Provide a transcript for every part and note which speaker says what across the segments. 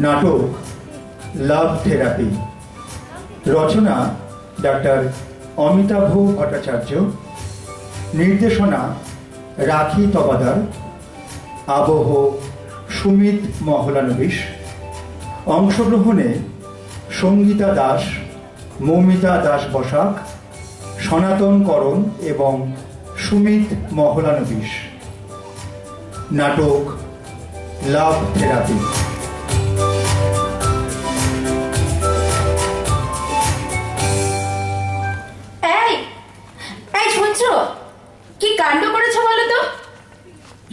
Speaker 1: নাটক love therapy রচনা, doctor Amitabh Bhattacharya. নির্দেশনা, রাখি তবাদার। আবহ, সুমিত মহলানবিশ। অংশগ্রহণে সঙ্গীতা দাস, মৌমিতা দাস বসাক, সনাতন করণ এবং সুমিত মহলানবিশ। নাটক লাভ থেরাপি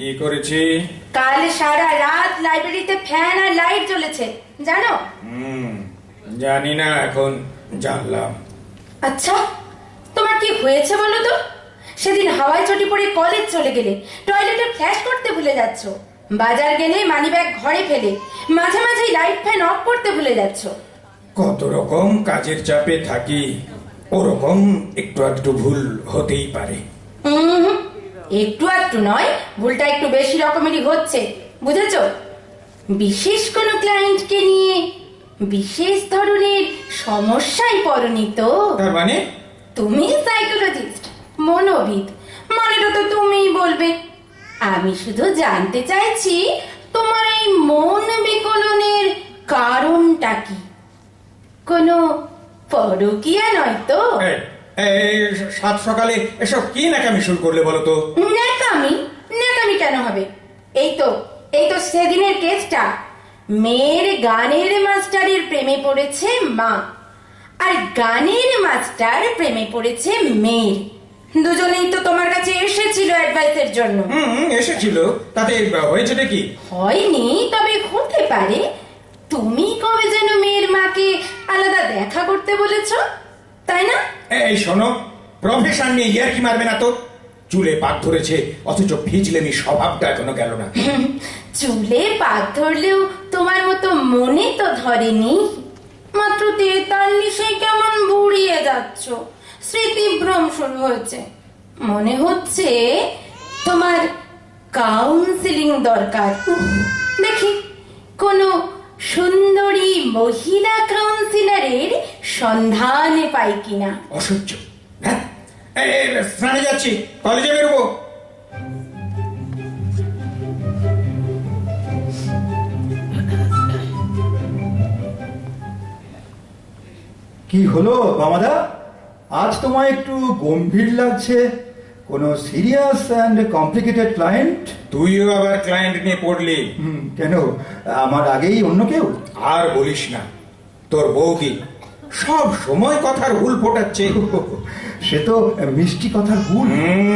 Speaker 2: কি করেছি? কাল সারা রাত লাইব্রেরিতে ফ্যান আর লাইট জ্বলেছে জানো?
Speaker 3: হুম জানি না এখন জানলাম।
Speaker 2: আচ্ছা তোমার কি হয়েছে বলো তো? সেদিন হাওয়ায় চটি পড়ে কলেজ চলে গেলে টয়লেটে ফ্ল্যাশ করতে ভুলে যাচ্ছ। বাজার গেলে মানিব্যাগ ঘরে ফেলে মাঝে মাঝে লাইট ফ্যান অফ করতে ভুলে যাচ্ছ।
Speaker 3: কত রকম কাজের চাপে থাকি ওরকম একটু একটু ভুল হতেই পারে।
Speaker 2: উম, একটু একটু নয় ভুলটা একটু বেশি রকমেরই হচ্ছে বুঝেছ? বিশেষ কোনো ক্লায়েন্টকে নিয়ে বিশেষ ধরনের সমস্যায় পড়নি তো।
Speaker 3: মানে?
Speaker 2: তুমি সাইকোলজিস্ট মনোবিদ মানেটা তো তুমিই বলবে। আমি শুধু জানতে চাইছি তোমার এই মন বিকলনের কারণটা কি? কোনো পরকিয়া নয় তো?
Speaker 3: সাত সকালে এসব কি নাকামি শুরু করলে বলো তো?
Speaker 2: ন্যাকামি? ন্যাকামি কেন হবে? এই তো এই তো সেদিনের কেসটা। মেয়ের গানের মাস্টারের প্রেমে পড়েছে মা আর গানের মাস্টার প্রেমে পড়েছে মেয়ের। দুজনেই তো তোমার কাছে এসেছিল অ্যাডভাইসের জন্য।
Speaker 3: হুম এসেছিল। তাতে হয়েছেটা কি?
Speaker 2: হয়নি তবে হতে পারে। তুমি কবে যেন মেয়ের মাকে আলাদা দেখা করতে বলেছ? তাই না?
Speaker 3: এই শোনো প্রফেশন নিয়ে ইয়ার কি মারবে না তো? চুলে পাক ধরেছে অথচ ভিজলেমি স্বভাবটা এখনও গেল না।
Speaker 2: চুলে পাক ধরলেও তোমার মতো মনে তো ধরেনি। মাত্র তেতাল্লিশে কেমন বুড়িয়ে যাচ্ছ? স্মৃতিভ্রম শুরু হয়েছে। মনে হচ্ছে তোমার কাউন্সিলিং দরকার। দেখি কোনো সুন্দরী কাউন্সিলরের সন্ধানে পাই কিনা।
Speaker 3: অসহ্য। হ্যাঁ স্নানে যাচ্ছি। কলেজে বেরোবো।
Speaker 1: কি হলো বামাদা আজ তোমায় একটু গম্ভীর লাগছে। কোনো সিরিয়াস অ্যান্ড কমপ্লিকেটেড ক্লায়েন্ট
Speaker 3: তুইও আবার ক্লায়েন্ট নিয়ে পড়লি।
Speaker 1: হুম কেন? আমার আগেই অন্য কেউ?
Speaker 3: আর বলিস না। তোর বউকি সব সময় কথার ভুল ফোটাচ্ছে।
Speaker 1: সে তো মিষ্টি কথার ভুল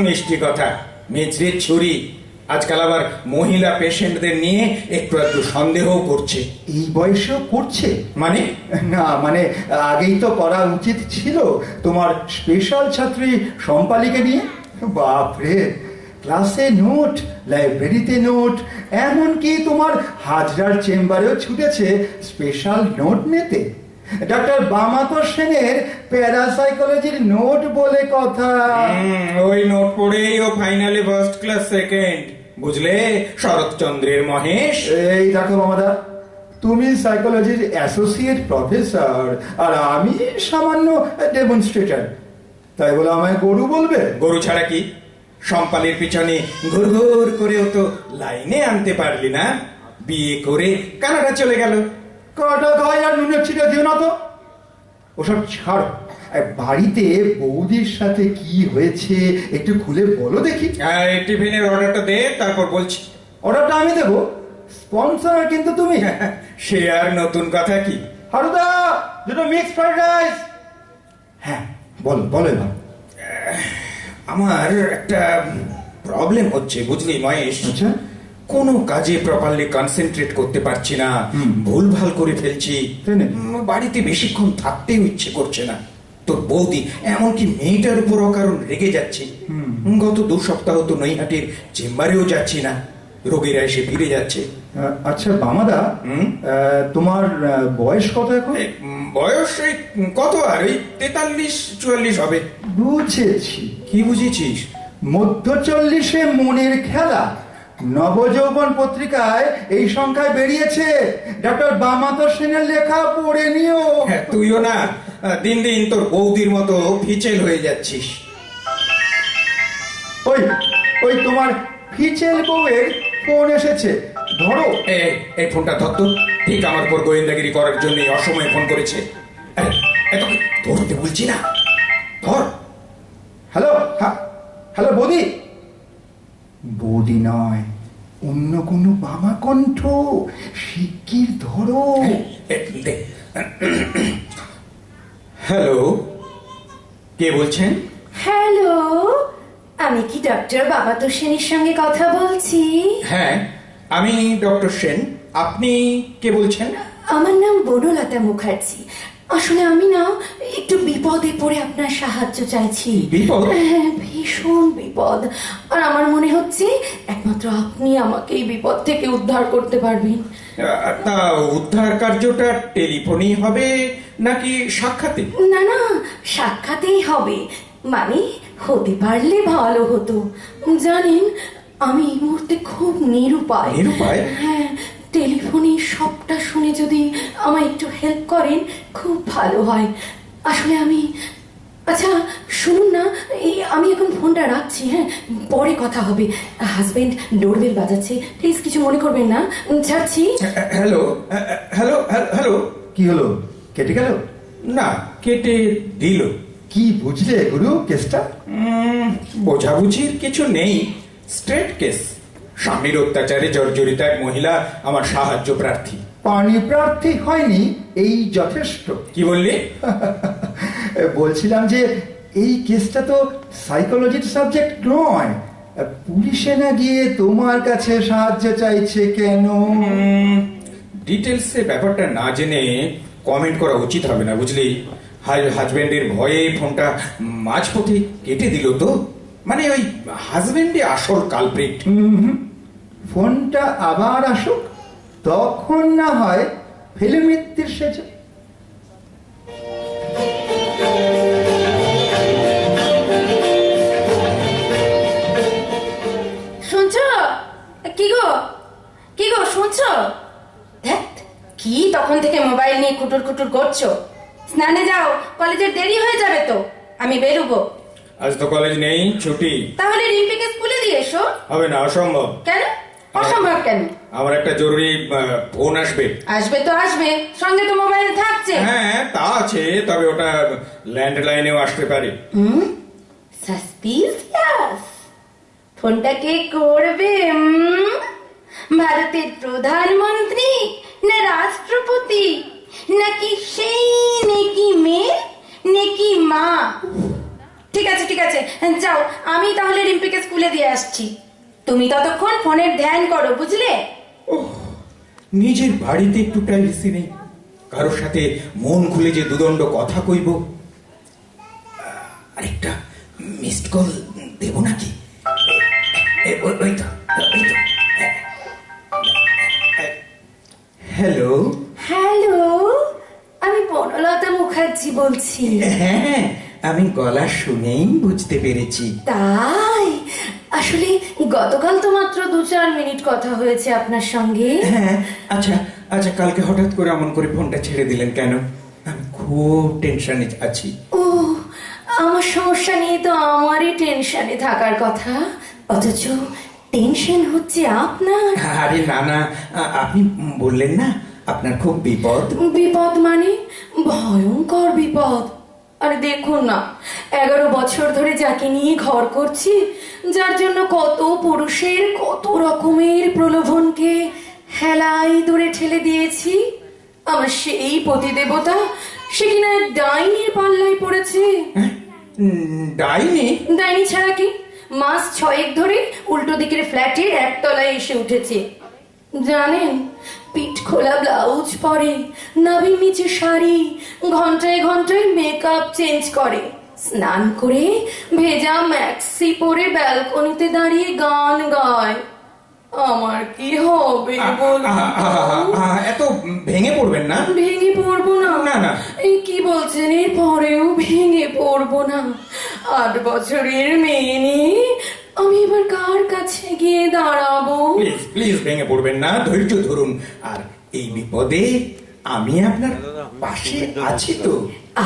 Speaker 3: মিষ্টি কথা। মেচড়ির ছুরি। আজকাল আবার মহিলা পেশেন্টদের নিয়ে একটু একটু সন্দেহ করছে।
Speaker 1: এই বয়সেও করছে?
Speaker 3: মানে?
Speaker 1: না মানে আগেই তো করা উচিত ছিল। তোমার স্পেশাল ছাত্রী সম্পালিকে নিয়ে? বাপরে! ক্লাসে নোট লাইব্রেরিতে নোট এমনকি তোমার হাজরার চেম্বারেও ছুটেছে স্পেশাল নোট নিতে। ডাক্তার বামাকর সেনের প্যারাসাইকোলজির নোট বলে কথা।
Speaker 3: ওই নোট পড়েই ও ফাইনালি ফার্স্ট ক্লাস সেকেন্ড। বুঝলে? শরৎচন্দ্রের মহেশ।
Speaker 1: এই দেখো মামাদা তুমি সাইকোলজির অ্যাসোসিয়েট প্রফেসর আর আমি সামান্য ডেমনস্ট্রেটর। তাই বলে আমায় গরু বলবে?
Speaker 3: গরু ছাড়া কি? সম্পালের পিছনে ঘুর ঘুর করেও তো লাইনে আনতে পারলি না। বিয়ে করে কানাডা চলে গেল।
Speaker 1: কাটা আর নুনের ছিটে দিও না তো। ওসব ছাড়ো। বাড়িতে বৌদির সাথে কি হয়েছে একটু খুলে বলো দেখি।
Speaker 3: টিফিনের অর্ডারটা দে তারপর বলছি।
Speaker 1: অর্ডারটা আমি দেবো। স্পন্সর কিন্তু তুমি।
Speaker 3: সে আর নতুন কথা কি?
Speaker 1: হারুদা দুটো মিক্স ফ্রাইড রাইস। হ্যাঁ বলো বলো এবার।
Speaker 3: আমার একটা প্রবলেম হচ্ছে বুঝলি মহেশ?
Speaker 1: আচ্ছা।
Speaker 3: কোনো কাজে প্রপারলি কনসেন্ট্রেট করতে পারছি না। ভুল ভালো করে ফেলছি। বাড়িতে বেশিক্ষণ থাকতেও ইচ্ছে করছে না। তোর বৌদি এমনকি মেয়েটার উপর অকারণ রেগে যাচ্ছে। গত দু সপ্তাহ তো নৈহাটির চেম্বারেও যাচ্ছি না। রোগীরা এসে ফিরে যাচ্ছে।
Speaker 1: আচ্ছা বামাদা তোমার বয়স কত এখন?
Speaker 3: এই, বয়স কত আর? ওই তেতাল্লিশ চুয়াল্লিশ হবে।
Speaker 1: বুঝেছি।
Speaker 3: কি বুঝেছিস?
Speaker 1: মধ্য চল্লিশে মনের খেলা। নবযৌবন পত্রিকায় এই সংখ্যায় বেরিয়েছে। ডক্টর বামাতর সেনের লেখা পড়ে নিও।
Speaker 3: হ্যাঁ, তুইও না দিন দিন তোর বৌদির মতো ফিচেল হয়ে যাচ্ছিস।
Speaker 1: ওই ওই তোমার ফিচেল বউয়ের ফোন এসেছে। ধরো।
Speaker 3: এই ফোনটা ধর ঠিক আমার উপর গোয়েন্দাগিরি করার জন্য অসময়ে ফোন করেছে। আরে, ধরতে বলছি না। ধর।
Speaker 1: হ্যালো হ্যাঁ হ্যালো বৌদি। বৌদি নয় অন্য কোনো বামা কণ্ঠ শিগগির ধরো।
Speaker 3: হ্যালো কে বলছেন?
Speaker 4: হ্যালো আমি কি ডক্টর বাবা তো সেনের সঙ্গে কথা বলছি?
Speaker 3: হ্যাঁ আমি ডক্টর সেন। আপনি কে বলছেন?
Speaker 4: আমার নাম বনলতা মুখার্জি। আসলে আমি না একটু বিপদে পড়ে আপনার সাহায্য চাইছি।
Speaker 3: বিপদ?
Speaker 4: হ্যাঁ ভীষণ বিপদ। আর আমার মনে হচ্ছে একমাত্র আপনি আমাকে এই বিপদ থেকে উদ্ধার করতে পারবেন।
Speaker 3: তা উদ্ধার কার্যটা টেলিফোনেই হবে নাকি সাক্ষাতে?
Speaker 4: না না সাক্ষাতেই হবে। মানে হতে পারলে ভালো হতো। জানেন আমি এই মুহূর্তে খুব নিরুপায়।
Speaker 3: নিরুপায়?
Speaker 4: হ্যাঁ টেলিফোনে সবটা শুনে যদি আমায় একটু হেল্প করেন, খুব ভালো হয়। আসলে আমি আচ্ছা শুনুন না, এই আমি এখন ফোনটা রাখছি হ্যাঁ? পরে কথা হবে। হাজবেন্ড ডোরবেল বাজাচ্ছে প্লিজ কিছু মনে করবেন না। যাচ্ছি।
Speaker 3: হ্যালো হ্যালো হ্যালো
Speaker 1: কি হলো? কেটে গেল?
Speaker 3: না, কেটে দিল।
Speaker 1: কি বুঝলে গুরু কেসটা?
Speaker 3: বোঝাবুঝির কিছু নেই। স্ট্রেট কেস স্বামীর অত্যাচারে জর্জরিত এক মহিলা আমার সাহায্য প্রার্থী।
Speaker 1: পানি প্রার্থী হয়নি এই যথেষ্ট।
Speaker 3: কি বললি?
Speaker 1: বলছিলাম যে এই কেসটা তো সাইকোলজির সাবজেক্ট নয়। পুলিশে না গিয়ে তোমার কাছে সাহায্য চাইছে কেন?
Speaker 3: ডিটেলসে ব্যাপারটা না জেনে কমেন্ট করা উচিত হবে না বুঝলি? হাজবেন্ডের ভয়ে ফোনটা মাঝপথে কেটে দিল তো। মানে ওই হাজবেন্ডে আসল কালপ্রিট
Speaker 1: ফোনটা আবার আসুক তখন না হয় ফেলে মৃত্যুর সেজে
Speaker 4: শুনছো? কি গো? কি গো শুনছো? ধ্যাৎ, কি তখন থেকে মোবাইল নিয়ে কুটুর কুটুর করছ? স্নানে যাও কলেজের দেরি হয়ে যাবে তো। আমি বেরোবো।
Speaker 3: আজ তো কলেজ নেই ছুটি।
Speaker 4: তাহলে রিম্পিকে স্কুলে দিয়ে এসো।
Speaker 3: হবে না অসম্ভব।
Speaker 4: কেন? অসম্ভব কেন?
Speaker 3: আমার একটা জরুরি ফোন আসবে।
Speaker 4: আসবে তো আসবে সঙ্গে তো মোবাইল থাকছে।
Speaker 3: হ্যাঁ তা আছে তবে ওটা ল্যান্ডলাইনেও আসতে পারে।
Speaker 4: হুম? সাসপিসিয়াস ফোনটা কে করবে? ভারতের প্রধানমন্ত্রী না রাষ্ট্রপতি? নাকি সেই নেকি মেয়ে নেকি মা? ঠিক আছে ঠিক আছে যাও আমি তাহলে রিম্পিকে স্কুলে দিয়ে আসছি। তুমি ততক্ষণ ফোনের ধ্যান করো বুঝলে?
Speaker 3: নিজের বাড়িতে একটু প্রাইভেসি নেই। কারোর সাথে মন খুলে যে দুদণ্ড কথা কইব। আরেকটা মিসড কল দেব নাকি? তো তো। হ্যালো
Speaker 4: হ্যালো আমি বনলতা মুখার্জি বলছি।
Speaker 3: হ্যাঁ আমি গলা শুনেই বুঝতে পেরেছি।
Speaker 4: তাই আসলে গতকাল তো মাত্র দু চার মিনিট কথা হয়েছে আপনার সঙ্গে।
Speaker 3: হ্যাঁ আচ্ছা আচ্ছা কালকে হঠাৎ করে এমন করে ফোনটা ছেড়ে দিলেন কেন? আমি খুব টেনশনে আছি।
Speaker 4: ও আমার সমস্যা নিয়ে তো আমারই টেনশনে থাকার কথা। অথচ টেনশন হচ্ছে আপনার।
Speaker 3: আরে না না আপনি বললেন না আপনার খুব বিপদ।
Speaker 4: বিপদ মানে ভয়ঙ্কর বিপদ। আরে দেখুন না এগারো বছর ধরে যাকে নিয়ে ঘর করছি যার জন্য কত পুরুষের কত রকমের প্রলোভনকে হেলাই দূরে ঠেলে দিয়েছি। আমার সেই পতিদেবতা সে কিনা ডাইনির পাল্লায় পড়েছে?
Speaker 3: ডাইনি?
Speaker 4: ডাইনি ছাড়া কি? মাস ছয়েক ধরে উল্টো দিকের ফ্ল্যাটের একতলায় এসে উঠেছে। জানেন পিঠ খোলা ব্লাউজ পরে নাভির নিচে শাড়ি ঘন্টায় ঘন্টায় মেকআপ চেঞ্জ করে। স্নান করে ভেজা ম্যাক্সি পরে ব্যালকনিতে দাঁড়িয়ে গান গায়। আমার কি হবে
Speaker 3: এত ভেঙে পড়বেন না?
Speaker 4: ভেঙে পড়ব না।
Speaker 3: না, না।
Speaker 4: এই কি বলছেন? এর পরেও ভেঙে পড়ব না। আট বছরের মেয়ে নিয়ে আমি এবার কার কাছে গিয়ে দাঁড়াবো
Speaker 3: প্লিজ প্লিজ ভেঙে পড়বেন না ধৈর্য ধরুন আর এই বিপদে আমি আপনার পাশে আছি তো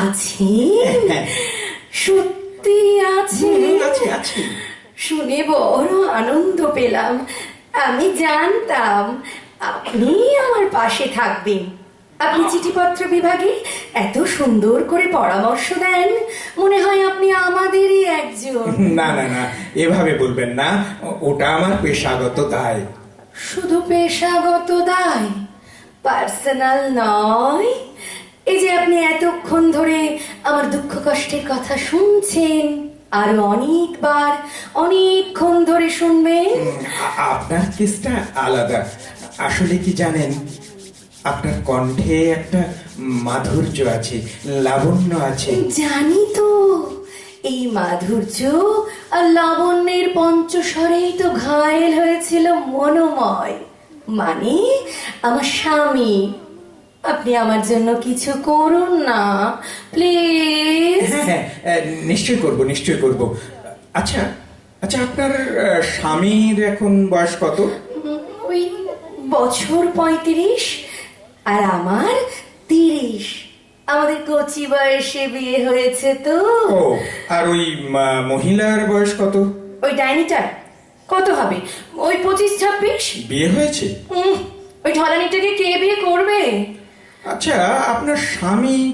Speaker 4: আছি
Speaker 3: হ্যাঁ।
Speaker 4: সত্যি আছে
Speaker 3: আছি আছি
Speaker 4: শুনে বড় আনন্দ পেলাম আমি জানতাম আপনি আমার পাশে থাকবেন আপনি চিঠিপত্র বিভাগে এত সুন্দর করে পরামর্শ দেন মনে হয় আপনি আমাদেরই একজন।
Speaker 3: না না না এভাবে বলবেন না ওটা আমার পেশাগত দায়।
Speaker 4: শুধু পেশাগত দায়? পার্সোনাল নয়। এই যে আপনি এতক্ষণ ধরে আমার দুঃখ কষ্টের কথা শুনছেন আরও অনেকবার অনেকক্ষণ ধরে শুনবেন।
Speaker 3: আপনার কেসটা আলাদা। আসলে কি জানেন আপনার কণ্ঠে একটা মাধুর্য আছে লাবণ্য আছে।
Speaker 4: জানি তো এই মাধুর্য আর লাবণ্যের পঞ্চস্বরেই তো ঘায়েল হয়েছিল মনোময়। মানে আমার স্বামী আপনি আমার জন্য কিছু করুন না প্লিজ।
Speaker 3: হ্যাঁ হ্যাঁ নিশ্চয় করব নিশ্চয় করব। আচ্ছা আচ্ছা আপনার স্বামীর এখন বয়স কত?
Speaker 4: ওই বছর পঁয়ত্রিশ আর আমার তিরিশ। আমাদের কচি বয়সে বিয়ে হয়েছে তো।
Speaker 3: ও আর ওই মহিলার বয়স কত?
Speaker 4: ওই ডাইনিটার। কত হবে? ওই পঁচিশ ছাব্বিশ?
Speaker 3: বিয়ে হয়েছে?
Speaker 4: ওই ঢলানিটাকে কে বিয়ে করবে?
Speaker 3: আচ্ছা আপনার স্বামী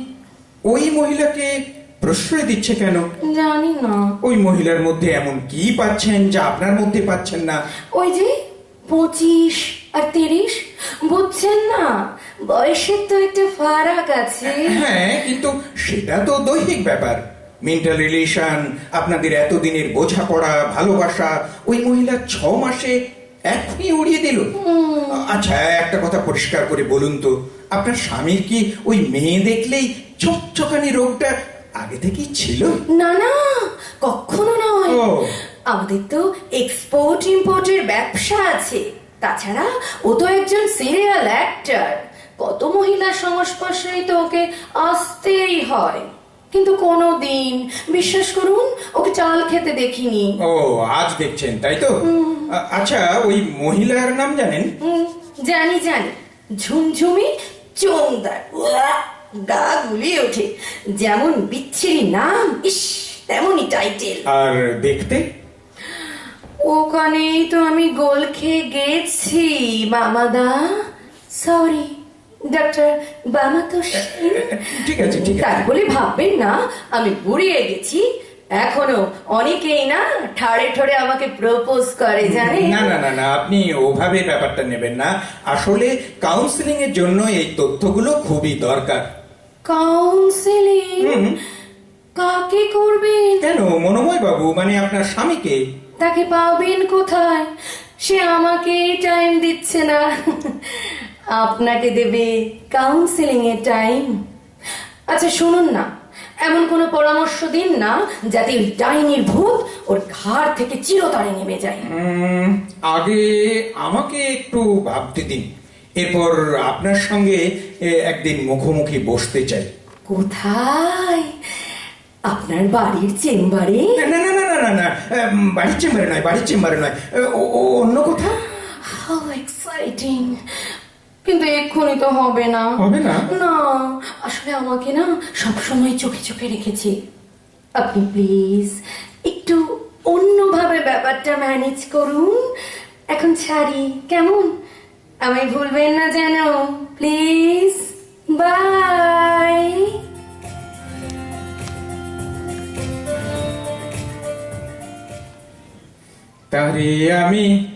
Speaker 3: ওই মহিলাকে প্রশ্রয় দিচ্ছে কেন?
Speaker 4: জানি না।
Speaker 3: ওই মহিলার মধ্যে এমন কি পাচ্ছেন যা আপনার মধ্যে পাচ্ছেন না?
Speaker 4: ওই যে পঁচিশ আর তিরিশ? বুঝছেন না? বয়সের তো একটা ফারাক আছে।
Speaker 3: হ্যাঁ কিন্তু সেটা তো দৈহিক ব্যাপার। মেন্টাল রিলেশন আপনাদের এতদিনের বোঝাপড়া ভালোবাসা ওই মহিলা ছ মাসে এখনই উড়িয়ে দিল। আচ্ছা একটা কথা পরিষ্কার করে বলুন তো আপনার স্বামীর কি ওই মেয়ে দেখলেই চকচকানি রোগটা আগে থেকেই ছিল?
Speaker 4: না না কখনো নয়। আমাদের তো এক্সপোর্ট ইম্পোর্টের ব্যবসা আছে। তাছাড়া ও তো একজন সিরিয়াল অ্যাক্টর কত মহিলার সংস্পর্শেই তো ওকে আসতেই হয়। কিন্তু কোনো দিন বিশ্বাস করুন ওকে চাল খেতে দেখিনি।
Speaker 3: ও আজ দেখছেন তাই তো? আচ্ছা ওই মহিলার নাম জানেন?
Speaker 4: হুম, জানি জানি। ঝুমঝুমি চোংদার উয়া, গা গুলিয়ে ওঠে। যেমন বিচ্ছিরি নাম ইস তেমনই টাইটেল।
Speaker 3: আর দেখতে?
Speaker 4: ওখানেই তো আমি গোল খেয়ে গেছি মামাদা। সরি। ডক্টর বামা তো
Speaker 3: ঠিক আছে ঠিক
Speaker 4: তাই
Speaker 3: আছে
Speaker 4: বলে ভাববেন না আমি বুড়িয়ে গেছি। এখনও অনেকেই না ঠাড়ে ঠড়ে আমাকে প্রপোজ করে জানে
Speaker 3: না না না না আপনি ওভাবে ব্যাপারটা নেবেন না। আসলে কাউন্সিলিং এর জন্য এই তথ্যগুলো খুবই দরকার।
Speaker 4: কাউন্সিলিং কাকে করবেন?
Speaker 3: কেন? মনোময় বাবু মানে আপনার স্বামীকে?
Speaker 4: তাকে পাবেন কোথায়? সে আমাকে টাইম দিচ্ছে না। আপনাকে দেবে কাউন্সিলিং এর টাইম আচ্ছা শুনুন না। এমন কোনো পরামর্শ দিন না যাতে ওই ডাইনির ভূত ওর ঘাড় থেকে চিরতরে নেমে যায়।
Speaker 3: আগে আমাকে একটু ভাবতে দিন। এরপর আপনার সঙ্গে একদিন মুখোমুখি বসতে চাই।
Speaker 4: কোথায়? আপনার বাড়ির চেম্বারে?
Speaker 3: না না না না না না বাড়ির চেম্বারে নয় বাড়ির চেম্বারে নয়। অন্য কোথাও?
Speaker 4: হাউ এক্সাইটিং কিন্তু এক্ষুনি তো হবে না।
Speaker 3: হবে না?
Speaker 4: না আসলে আমাকে না সব সময় চোখে চোখে রেখেছি। আপনি প্লিজ একটু অন্যভাবে ব্যাপারটা ম্যানেজ করুন। এখন ছাড়ি কেমন? আমায় ভুলবেন না যেন প্লিজ। বাই।
Speaker 3: তারে আমি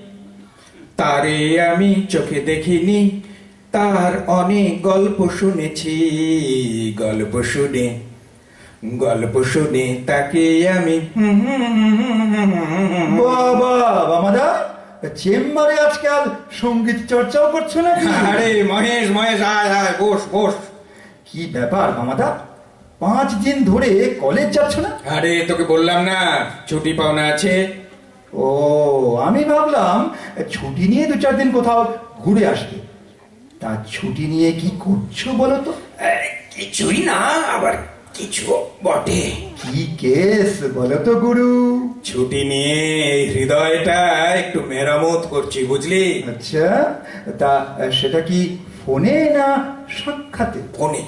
Speaker 3: তারে আমি চোখে দেখিনি। তার অনেক গল্প শুনেছি গল্প শুনে গল্প শুনে তাকে আমি
Speaker 1: বাবা বামাদা চেম্বারে আজকাল সংগীত চর্চাও করছ না
Speaker 3: আরে মহেশ মহেশ আয় আয় বস বস।
Speaker 1: কি ব্যাপার মামাদা পাঁচ দিন ধরে কলেজ যাচ্ছ না?
Speaker 3: আরে তোকে বললাম না ছুটি পাওনা আছে।
Speaker 1: ও আমি ভাবলাম ছুটি নিয়ে দু চার দিন কোথাও ঘুরে আসবে। তা ছুটি নিয়ে কি করছ বলো তো?
Speaker 3: আরে, কিছুই না আবার কিছু বটে।
Speaker 1: কি কেস বলো তো গুরু?
Speaker 3: ছুটি নিয়ে এই হৃদয়টা একটু মেরামত করছি বুঝলি?
Speaker 1: আচ্ছা তা সেটা কি ফোনে না সাক্ষাতে?
Speaker 3: ফোনে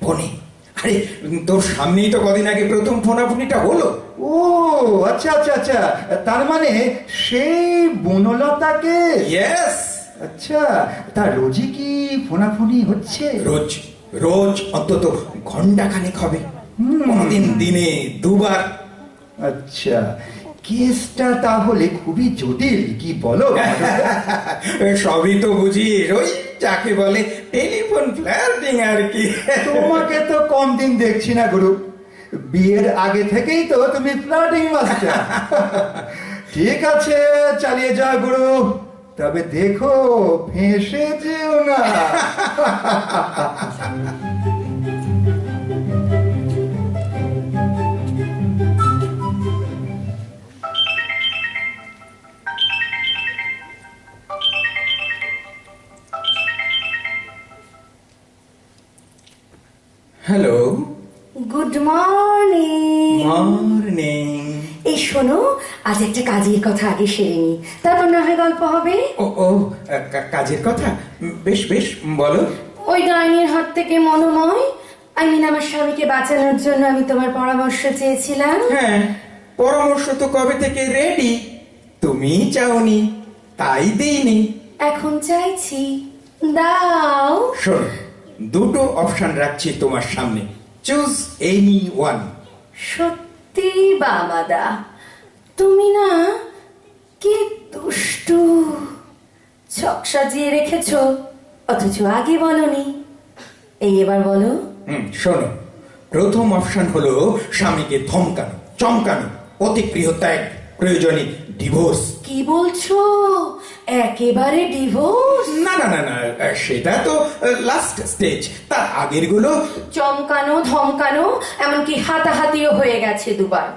Speaker 3: ফোনে। আরে তোর সামনেই তো কদিন আগে প্রথম ফোনাফোনিটা হলো।
Speaker 1: ও আচ্ছা আচ্ছা আচ্ছা তার মানে সেই বনলতাকে
Speaker 3: ইয়েস
Speaker 1: আচ্ছা তা রোজই কি ফোনাফোনি হচ্ছে?
Speaker 3: রোজ রোজ অন্তত ঘণ্টা খানেক হবে। কোনদিন দিনে দুবার।
Speaker 1: আচ্ছা কেসটা তাহলে খুবই জটিল কি বলো?
Speaker 3: সবই তো বুঝি ওই যাকে বলে টেলিফোন ফ্ল্যাটিং আর কি।
Speaker 1: তোমাকে তো কম দিন দেখছি না গুরু। বিয়ের আগে থেকেই তো তুমি ফ্লাটিং মাস্টার। ঠিক আছে চালিয়ে যাও গুরু। তবে দেখো ফেঁসে যেও না।
Speaker 3: হ্যালো।
Speaker 4: Good morning.
Speaker 3: মর্নিং।
Speaker 4: এই শোনো আজ একটা কাজের কথা আগে সেরে নি। তারপর না হয় গল্প হবে?
Speaker 3: ও ও কাজের কথা? বেশ বেশ বলো।
Speaker 4: ওই ডাইনির হাত থেকে মনোময়। আই মিন আমার স্বামীকে বাঁচানোর জন্য আমি তোমার পরামর্শ চেয়েছিলাম।
Speaker 3: হ্যাঁ পরামর্শ তো কবে থেকে রেডি তুমি চাওনি তাই দিইনি।
Speaker 4: এখন চাইছি। দাও।
Speaker 3: শোনো দুটো অপশন রাখছি তোমার সামনে। চুজ এনি ওয়ান
Speaker 4: সত্যি? বাবাদা তুমি না কি দুষ্টু। ছক সাজিয়ে রেখেছ অথচ আগে বলনি। এই এবার বলো।
Speaker 3: শোনো। প্রথম অপশন হলো স্বামীকে ধমকানো চমকানো অতিগৃহ ত্যাগ প্রয়োজনে ডিভোর্স
Speaker 4: কি বলছো? একেবারে ডিভোর্স
Speaker 3: না না না না সেটা তো লাস্ট স্টেজ তার আগেরগুলো
Speaker 4: চমকানো ধমকানো এমনকি হাতাহাতিও হয়ে গেছে দুবার।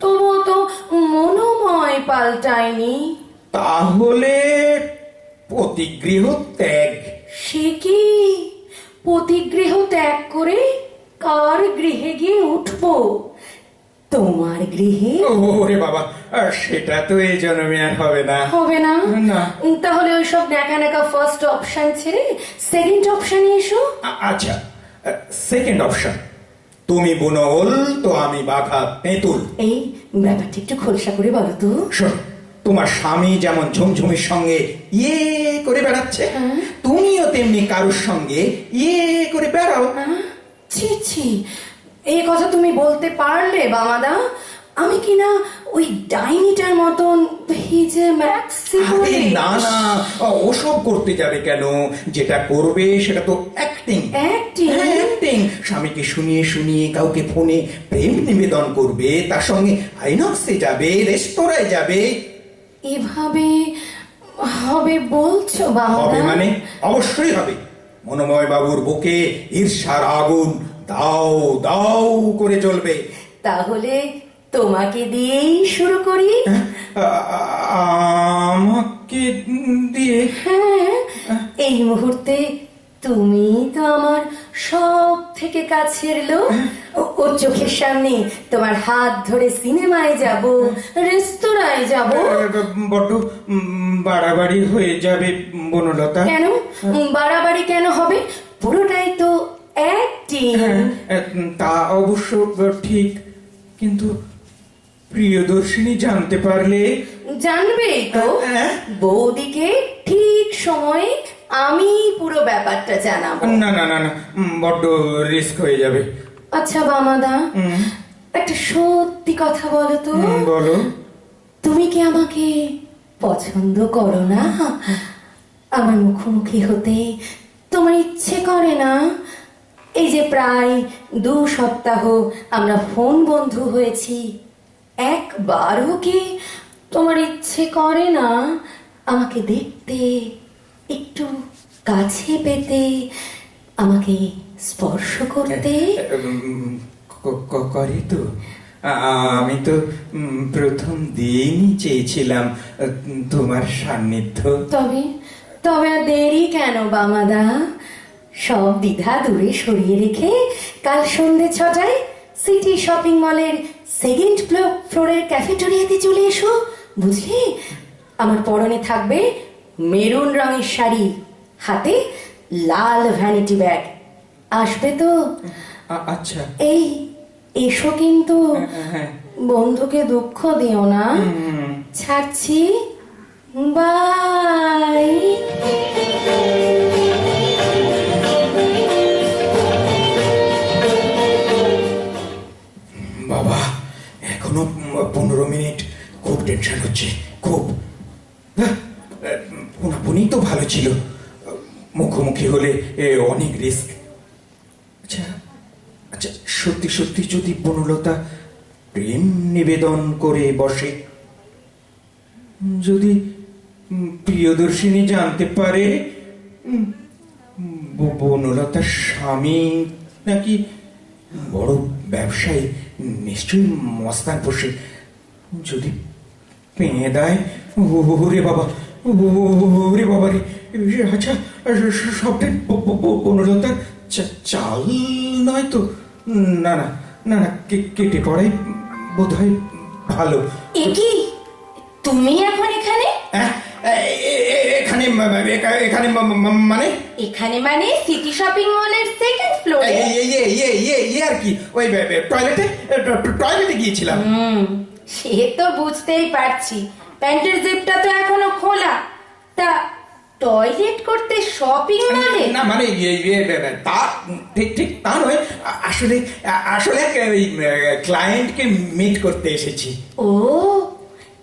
Speaker 4: তবুও তো মনোময় পাল্টায়নি।
Speaker 3: তাহলে প্রতিগৃহ ত্যাগ।
Speaker 4: সে কি? প্রতিগৃহ ত্যাগ করে কার গৃহে গিয়ে উঠবো? তোমার গৃহে?
Speaker 3: ওরে বাবা আহ, সেটা তো এই জন্মে আর হবে না।
Speaker 4: হবে না?
Speaker 3: না।
Speaker 4: তাহলে ওই সব ন্যাকা ন্যাকা ফার্স্ট অপশন ছেড়ে সেকেন্ড অপশনে এসো
Speaker 3: আচ্ছা সেকেন্ড অপশন তুমি বুনল তো আমি বাঘা তেঁতুল।
Speaker 4: এই ব্যাপারটা একটু খোলসা করে বলো তো।
Speaker 3: শোনো তোমার স্বামী যেমন ঝুমঝুমির সঙ্গে ইয়ে করে বেড়াচ্ছে
Speaker 4: হ্যাঁ।
Speaker 3: তুমিও তেমনি কারোর সঙ্গে ইয়ে করে বেড়াও।
Speaker 4: ছি ছি। এই কথা তুমি বলতে পারলে বামাদা। আমি কি না ওই ডাইনিটার মতন ভিজে ম্যাক্সি
Speaker 3: আরে না না ওসব করতে যাবে কেন? যেটা করবে সেটা তো অ্যাক্টিং
Speaker 4: Acting?
Speaker 3: অ্যাক্টিং স্বামীকে শুনিয়ে শুনিয়ে কাউকে ফোনে প্রেম নিবেদন করবে তার সঙ্গে আইনক্সে যাবে রেস্তোরাঁয় যাবে।
Speaker 4: এভাবে হবে বলছো বামাদা?
Speaker 3: হবে মানে অবশ্যই হবে। মনোময় বাবুর বুকে ঈর্ষার আগুন দাও দাও করে জ্বলবে
Speaker 4: তাহলে তোমাকে দিয়েই শুরু করি।
Speaker 3: আমাকে দিয়ে।
Speaker 4: হ্যাঁ এই মুহূর্তে তুমি তো আমার সব থেকে কাছের লোক। ও- ওর চোখের সামনে তোমার হাত ধরে সিনেমায় যাব রেস্তোরাঁয় যাব।
Speaker 3: বড্ড বাড়াবাড়ি হয়ে যাবে বনলতা।
Speaker 4: কেন? বাড়াবাড়ি কেন হবে? পুরোটাই তো অ্যাক্টিং
Speaker 3: হ্যাঁ, তা অবশ্য ঠিক। কিন্তু প্রিয়দর্শিনী জানতে পারলে?
Speaker 4: জানবেই তো?
Speaker 3: হ্যাঁ।
Speaker 4: বৌদিকে ঠিক সময়ে আমি পুরো ব্যাপারটা জানাব।
Speaker 3: না না না না বড্ড রিস্ক হয়ে যাবে।
Speaker 4: আচ্ছা বামাদা। একটা সত্যি কথা বলো তো।
Speaker 3: বলো।
Speaker 4: তুমি কি আমাকে পছন্দ করো না? আমার মুখোমুখি হতে তোমার ইচ্ছে করে না? এই যে প্রায় দু সপ্তাহ আমরা ফোন বন্ধু হয়েছি একবারও কি তোমার ইচ্ছে করে না আমাকে দেখতে একটু কাছে পেতে আমাকে স্পর্শ করতে?
Speaker 3: করে তো। আমি তো প্রথম দিনই চেয়েছিলাম তোমার সান্নিধ্য।
Speaker 4: তবে তবে দেরি কেন বামাদা? সব দ্বিধা দূরে সরিয়ে রেখে কাল সন্ধে ছটায় সিটি শপিং মলের সেকেন্ড ফ্লোরের ক্যাফেটেরিয়াতে চলে এসো। বুঝলি? আমার পরনে থাকবে মেরুন রঙের শাড়ি হাতে লাল ভ্যানিটি ব্যাগ আসবে তো?
Speaker 3: আচ্ছা।
Speaker 4: এই এসো কিন্তু।
Speaker 3: হ্যাঁ
Speaker 4: বন্ধুকে দুঃখ দিও না। ছাড়ছি। বাই।
Speaker 3: পনেরো মিনিট খুব টেনশন হচ্ছে খুব। হ্যাঁ, পুনাপুনি তো ভালো ছিল। মুখোমুখি হলে অনেক রিস্ক আচ্ছা আচ্ছা সত্যি সত্যি যদি বনলতা প্রেম নিবেদন করে বসে যদি প্রিয়দর্শিনী জানতে পারে বনলতার স্বামী নাকি বড় ব্যবসায়ী নিশ্চয়ই মস্তান বসে যদি পেঁয়ে দেয় ওরে বাবা ওরে বাবা রে। আচ্ছা সবটাই ব- ব- ব- চাল নয় তো? না না না না কে- কেটে পড়াই বোধ হয় ভালো।
Speaker 2: এ কি? তুমি এখন এখানে?
Speaker 3: হ্যাঁ, এখানে এখানে মানে?
Speaker 2: এখানে মানে সিটি শপিং মলের সেকেন্ড ফ্লোরে
Speaker 3: এই- এই- এই- এই- এই- এই- এই আর কি। ওই টয়লেটে টয়লেটে গিয়েছিলাম।
Speaker 2: হুম সে তো বুঝতেই পারছি। প্যান্টের জিপটা তো এখনও খোলা। তা টয়লেট করতে শপিং মলে
Speaker 3: না মানে ইয়ে- ইয়ে, তা ঠিক ঠিক তা নয়। আসলে আসলে ওই ক্লায়েন্টকে মিট করতে এসেছি।
Speaker 2: ও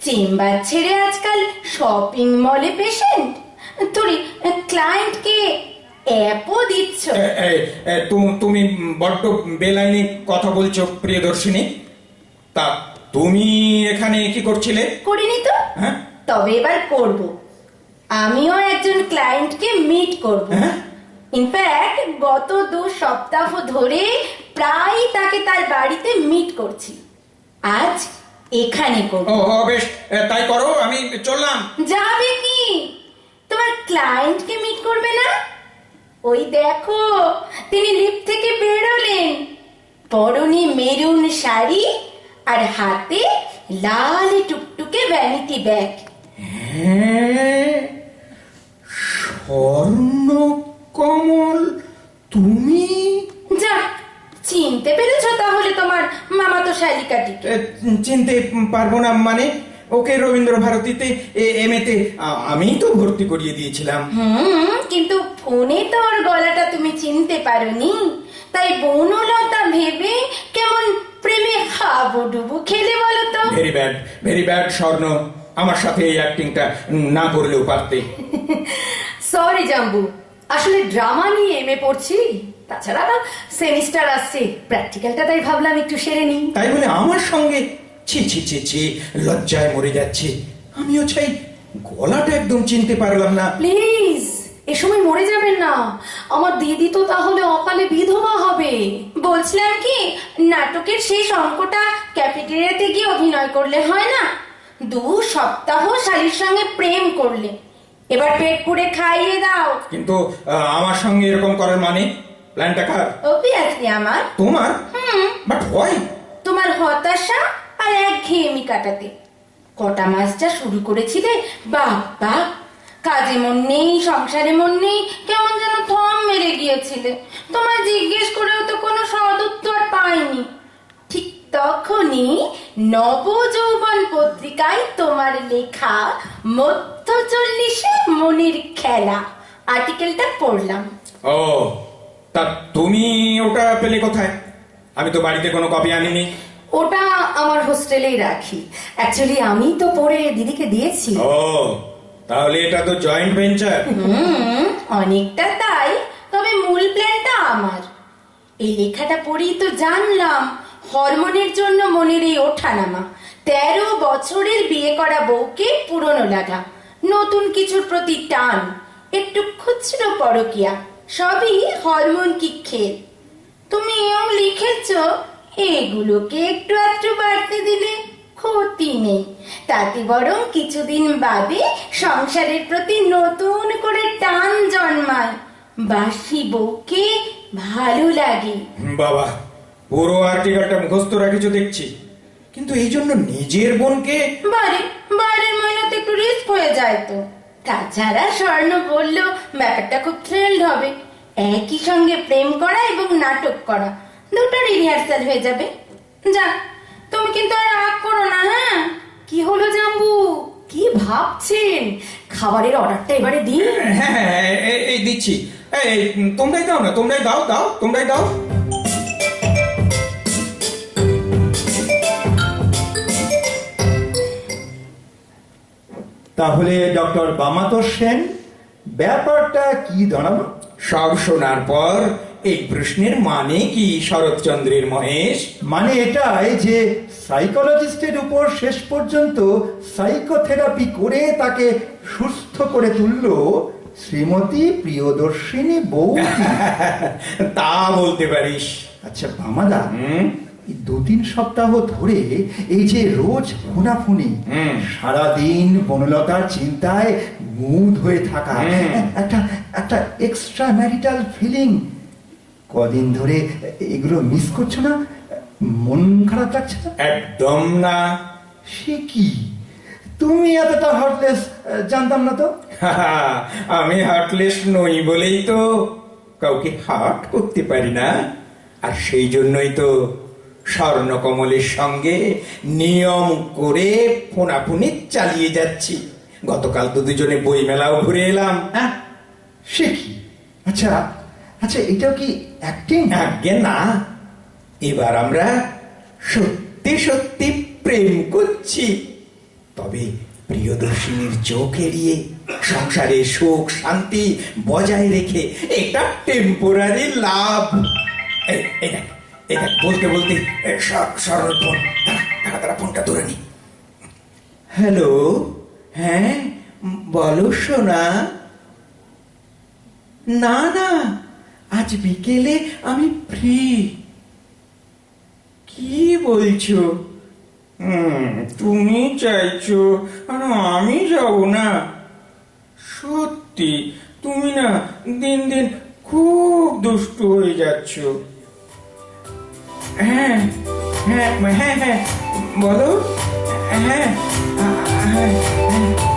Speaker 2: চেম্বার ছেড়ে আজকাল শপিং মলে পেশেন্ট তোরি ক্লায়েন্টকে অ্যাপও দিচ্ছ।
Speaker 3: তুমি বড্ড বেলাইনে কথা বলছো প্রিয়দর্শিনী তা তুমি এখানে কি করছিলে?
Speaker 2: করিনি তো।
Speaker 3: হ্যাঁ?
Speaker 2: তবে এবার করব। আমিও একজন ক্লায়েন্টকে মিট করব।
Speaker 3: হ্যাঁ?
Speaker 2: ইনফ্যাক্ট গত দু সপ্তাহ ধরে প্রায় তাকে তার বাড়িতে মিট করছি। আজ এখানে করব।
Speaker 3: ও, বেশ তাই করো আমি চললাম।
Speaker 2: যাবে কি? তোমার ক্লায়েন্টকে মিট করবে না? ওই দেখো তিনি লিফট থেকে বেরোলেন। পরনে মেরুন শাড়ি আর হাতে লাল টুকটুকে ভ্যানিটি ব্যাগ
Speaker 3: স্বর্ণ কমল তুমি?
Speaker 2: যা চিনতে পেরেছ তাহলে তোমার মামাতো শালিকাটিকে?
Speaker 3: চিনতে পারব না মানে ওকে রবীন্দ্র ভারতীতে এম এতে আমি তো ভর্তি করিয়ে দিয়েছিলাম।
Speaker 2: হুম কিন্তু ফোনে তো ওর গলাটা তুমি চিনতে পারোনি। তাই বনলতা ভেবে কেমন প্রেমে খাব ডুবু খেলে বলো তো
Speaker 3: ভেরি ব্যাড ভেরি ব্যাড স্বর্ণ। আমার সাথে এই অ্যাক্টিংটা না করলেও পারতে।
Speaker 4: সরি জাম্বু। আসলে ড্রামা নিয়ে এম এ পড়ছি। তাছাড়া সেমিস্টার আসছে। প্র্যাকটিক্যালটা তাই ভাবলাম একটু সেরে নিই।
Speaker 3: তাই বলে আমার সঙ্গে ছি ছি ছি ছি লজ্জায় মরে যাচ্ছে। আমিও চাই গলাটা একদম চিনতে পারলাম না।
Speaker 4: প্লিজ এ সময় মরে যাবেন না। আমার দিদি তো তাহলে অকালে বিধবা হবে।
Speaker 2: বলছিলাম কি নাটকের সেই অঙ্কটা ক্যাফেটেরিয়াতে গিয়ে অভিনয় করলে হয় না? দু সপ্তাহ শালির সঙ্গে প্রেম করলে। এবার পেট পুড়ে খাইয়ে দাও।
Speaker 3: কিন্তু আমার সঙ্গে এরকম করার মানে? প্ল্যানটা কার?
Speaker 2: অবভিয়াসলি আমার।
Speaker 3: তোমার? হুম। বাট হয়
Speaker 2: তোমার হতাশা? আর এক ঘেয়েমি কাটাতে কটা মাস যা শুরু করেছিলে বাবা কাজে মন নেই, সংসারে মন নেই, কেমন যেন থম মেরে গিয়েছিলে। তোমায় জিজ্ঞেস করেও তো কোনো সদুত্তর পাইনি। ঠিক তখনই নব যৌবন পত্রিকায় তোমার লেখা মধ্য চল্লিশে মনের খেলা আর্টিকেলটা পড়লাম।
Speaker 3: ও, তা তুমি ওটা পেলে কোথায়? আমি তো বাড়িতে কোনো কপি আনিনি।
Speaker 4: ওটা আমার হোস্টেলেই রাখি। অ্যাকচুয়ালি আমি তো পড়ে দিদিকে দিয়েছি।
Speaker 3: ও তাহলে এটা তো জয়েন্ট ভেঞ্চার
Speaker 2: হুম অনেকটা তাই। তবে মূল প্ল্যানটা আমার। এই লেখাটা পড়েই তো জানলাম হরমোনের জন্য মনের এই ওঠানামা। তেরো বছরের বিয়ে করা বউকে পুরনো লাগা। নতুন কিছুর প্রতি টান। একটু খুচরো পরকিয়া। সবই হরমোন কি খেল? তুমি এও লিখেছ? এগুলোকে একটু আধটু বাড়তে দিলে ক্ষতি নেই। তাতে বরং কিছুদিন বাদে সংসারের প্রতি নতুন করে টান জন্মায়।
Speaker 4: বাসি বউকে ভালো লাগে।
Speaker 3: বাবা পুরো আর্টিকেলটা মুখস্থ রাখিছো দেখছি। কিন্তু এই জন্য নিজের বোনকে
Speaker 4: বাড়ি বাইরের মহিলাতে একটু রিস্ক হয়ে যায় তো। তাছাড়া স্বর্ণ বলল ব্যাপারটা খুব থ্রিল্ড হবে। একই সঙ্গে প্রেম করা এবং নাটক করা। দুটোরই রিহার্সাল হয়ে যাবে। যা তুমি কিন্তু আর রাগ করো না হ্যাঁ?
Speaker 2: কি হলো জাম্বু? কি ভাবছেন? খাবারের অর্ডারটা এবারে দিন।
Speaker 3: হ্যাঁ হ্যাঁ, এই- এই দিচ্ছি। এই তোমরাই দাও না তোমরাই দাও দাও তোমরাই দাও।
Speaker 1: তাহলে ডক্টর বামাতো সেন ব্যাপারটা কি দাঁড়াল?
Speaker 3: সব শোনার পর এই প্রশ্নের মানে কি শরৎচন্দ্রের মহেশ
Speaker 1: মানে এটাই যে সাইকোলজিস্টের উপর শেষ পর্যন্ত সাইকোথেরাপি করে তাকে সুস্থ করে তুলল শ্রীমতী প্রিয়দর্শিনী বৌদি
Speaker 3: তা বলতে পারিস
Speaker 1: আচ্ছা বামাদা দু তিন সপ্তাহ ধরে এই যে রোজ ফোনাফুনি। সারাদিন বনলতার চিন্তায় মুদ হয়ে থাকা। একটা একটা এক্সট্রা ম্যারিটাল ফিলিং কদিন ধরে এগুলো মিস করছ না? মন খারাপ লাগছে না?
Speaker 3: একদম না।
Speaker 1: সে কি? তুমি এতটা হার্টলেস জানতাম না তো?
Speaker 3: আমি হার্টলেস নই বলেই তো কাউকে হার্ট করতে পারি না। আর সেই জন্যই তো স্বর্ণকমলের সঙ্গে নিয়ম করে ফোনাফুনি চালিয়ে যাচ্ছি। গতকাল তো দুজনে বই মেলাও ঘুরে এলাম
Speaker 1: হ্যাঁ? সে কি? আচ্ছা আচ্ছা এটাও কি অ্যাক্টিং
Speaker 3: আজ্ঞে না। এবার আমরা সত্যি সত্যি প্রেম করছি। তবে প্রিয়দর্শিনীর চোখ এড়িয়ে সংসারে সুখ, শান্তি বজায় রেখে এটা টেম্পোরারি লাভ দেখ বলতে বলতে সরল ফোন। দাঁড়া দাঁড়া, ফোনটা ধরে নি। হ্যালো হ্যাঁ বলো সোনা। না না আজ বিকেলে আমি ফ্রি। কি বলছো? তুমি চাইছো আর আমি যাব না। সত্যি, তুমি না দিন দিন খুব দুষ্টু হয়ে যাচ্ছ। হ্যাঁ হ্যাঁ হ্যাঁ হ্যাঁ বলো। হ্যাঁ আ- হ্যাঁ।